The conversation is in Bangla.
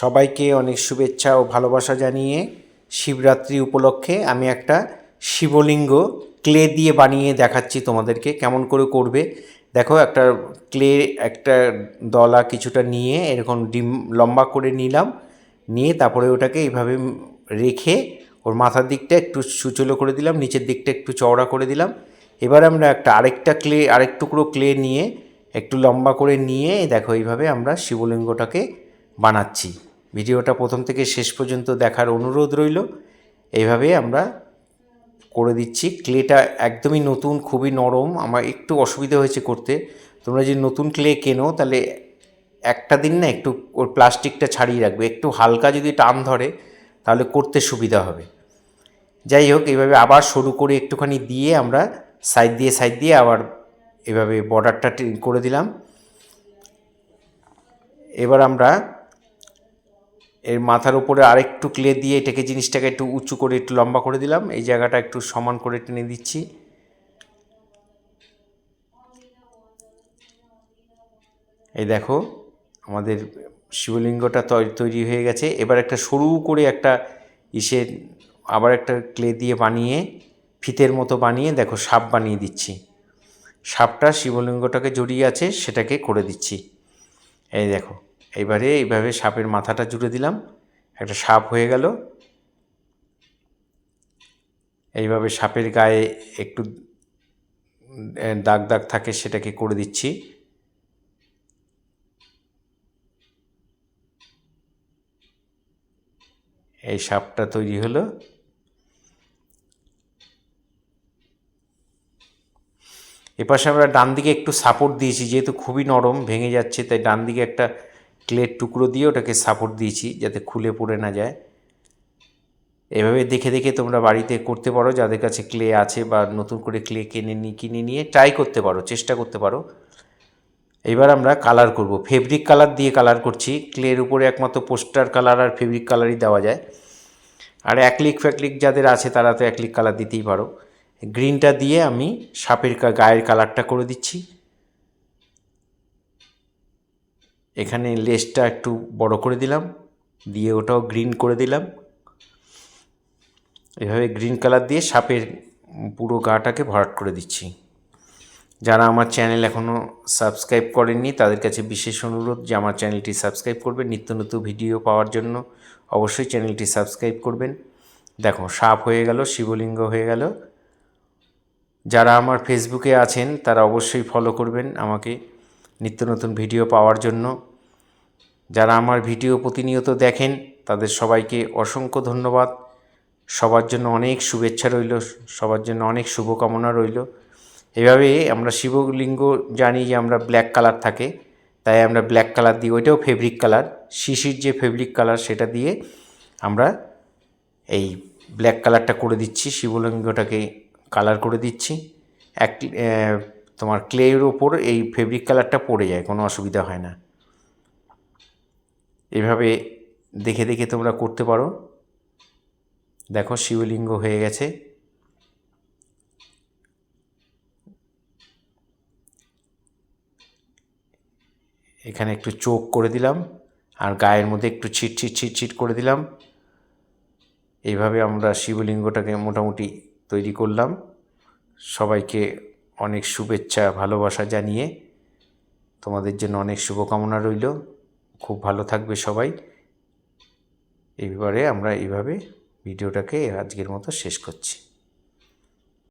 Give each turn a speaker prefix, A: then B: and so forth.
A: সবাইকে অনেক শুভেচ্ছা ও ভালোবাসা জানিয়ে শিবরাত্রি উপলক্ষে আমি একটা শিবলিঙ্গ ক্লে দিয়ে বানিয়ে দেখাচ্ছি তোমাদেরকে, কেমন করে করবে। দেখো, একটা ক্লে, একটা দলা কিছুটা নিয়ে এরকম ডিম লম্বা করে নিলাম, নিয়ে তারপরে ওটাকে এইভাবে রেখে ওর মাথার দিকটা একটু সুচলো করে দিলাম, নিচের দিকটা একটু চওড়া করে দিলাম। এবার আমরা একটা আরেকটা ক্লে, আরেক টুকরো ক্লে নিয়ে একটু লম্বা করে নিয়ে দেখো এইভাবে আমরা শিবলিঙ্গটাকে বানাচ্ছি। ভিডিওটা প্রথম থেকে শেষ পর্যন্ত দেখার অনুরোধ রইল। এইভাবে আমরা করে দিচ্ছি। ক্লেটা একদমই নতুন, খুবই নরম। আমার একটু অসুবিধা হয়েছে করতে। তোমরা যদি নতুন ক্লে কেনো, তাহলে একটা দিন না একটু ওর প্লাস্টিকটা ছাড়িয়ে রাখবে। একটু হালকা যদি টান ধরে, তাহলে করতে সুবিধা হবে। যাই হোক, এইভাবে আবার সরু করে একটুখানি দিয়ে আমরা সাইড দিয়ে সাইড দিয়ে আবার এভাবে বর্ডারটা করে দিলাম। এবার আমরা এর মাথার উপরে আরেকটু ক্লে দিয়ে এটাকে জিনিসটাকে একটু উঁচু করে, একটু লম্বা করে দিলাম। এই জায়গাটা একটু সমান করে টেনে দিচ্ছি। এই দেখো, আমাদের শিবলিঙ্গটা তৈরি হয়ে গেছে। এবার একটা সরু করে একটা ইসের আবার একটা ক্লে দিয়ে বানিয়ে, ফিতের মতো বানিয়ে, দেখো, সাপ বানিয়ে দিচ্ছি। সাপটা শিবলিঙ্গটাকে জড়িয়ে আছে, সেটাকে করে দিচ্ছি। এই দেখো এইবারে এইভাবে সাপের মাথাটা জুড়ে দিলাম। একটা সাপ হয়ে গেল। এইভাবে সাপের গায়ে একটু দাগ দাগ থাকে সেটাকে করে দিচ্ছি। এই সাপটা তৈরি হলো। এপাশে আমরা ডান দিকে একটু সাপোর্ট দিয়েছি, যেহেতু খুবই নরম, ভেঙে যাচ্ছে, তাই ডান দিকে একটা ক্লের টুকরো দিয়ে ওটাকে সাপোর্ট দিয়েছি যাতে খুলে পড়ে না যায়। এভাবে দেখে দেখে তোমরা বাড়িতে করতে পারো, যাদের কাছে ক্লে আছে বা নতুন করে ক্লে কিনে নিয়ে কিনে নিয়ে ট্রাই করতে পারো, চেষ্টা করতে পারো। এবার আমরা কালার করব। ফেব্রিক কালার দিয়ে কালার করছি। ক্লের উপরে একমাত্র পোস্টার কালার আর ফেব্রিক কালারই দেওয়া যায়। আর অ্যাক্লিক ফ্যাক্লিক যাদের আছে তারা তো অ্যাক্লিক কালার দিতেই পারো। গ্রিনটা দিয়ে আমি সাপের গায়ের কালারটা করে দিচ্ছি। এখানে লেসটা একটু বড় করে দিলাম, দিয়ে ওটাও গ্রিন করে দিলাম। এভাবে গ্রিন কালার দিয়ে সাপের পুরো গাটাকে ভরাট করে দিচ্ছি। যারা আমার চ্যানেল এখনও সাবস্ক্রাইব করেননি, তাদের কাছে বিশেষ অনুরোধ যে আমার চ্যানেলটি সাবস্ক্রাইব করবেন। নিত্য নতুন ভিডিও পাওয়ার জন্য অবশ্যই চ্যানেলটি সাবস্ক্রাইব করবেন। দেখো, সাপ হয়ে গেল, শিবলিঙ্গ হয়ে গেল। যারা আমার ফেসবুকে আছেন, তারা অবশ্যই ফলো করবেন আমাকে। নিত্য নতুন ভিডিও পাওয়ার জন্য। যারা আমার ভিডিও প্রতিনিয়ত দেখেন, তাদের সবাইকে অসংখ্য ধন্যবাদ। সবার জন্য অনেক শুভেচ্ছা রইল, সবার জন্য অনেক শুভকামনা রইল। এভাবে আমরা শিবলিঙ্গ জানি যে আমরা ব্ল্যাক কালার থাকে, তাই আমরা ব্ল্যাক কালার দিই, ওইটাও ফেব্রিক কালার শিশির যে ফেব্রিক কালার সেটা দিয়ে আমরা এই ব্ল্যাক কালারটা করে দিচ্ছি, শিবলিঙ্গটাকে কালার করে দিচ্ছি। এক তোমার ক্লের ওপর এই ফেব্রিক কালারটা পড়ে যায়, কোনো অসুবিধা হয় না। এভাবে দেখে দেখে তোমরা করতে পারো। দেখো, শিবলিঙ্গ হয়ে গেছে। এখানে একটু চোখ করে দিলাম, আর গায়ের মধ্যে একটু ছিট ছিট ছিট ছিট করে দিলাম। এইভাবে আমরা শিবলিঙ্গটাকে মোটামুটি তৈরি করলাম। সবাইকে অনেক শুভেচ্ছা, ভালোবাসা জানিয়ে তোমাদের জন্য অনেক শুভকামনা রইল। খুব ভালো থাকবে সবাই। এবারে আমরা এইভাবে ভিডিওটাকে আজকের মতো শেষ করছি।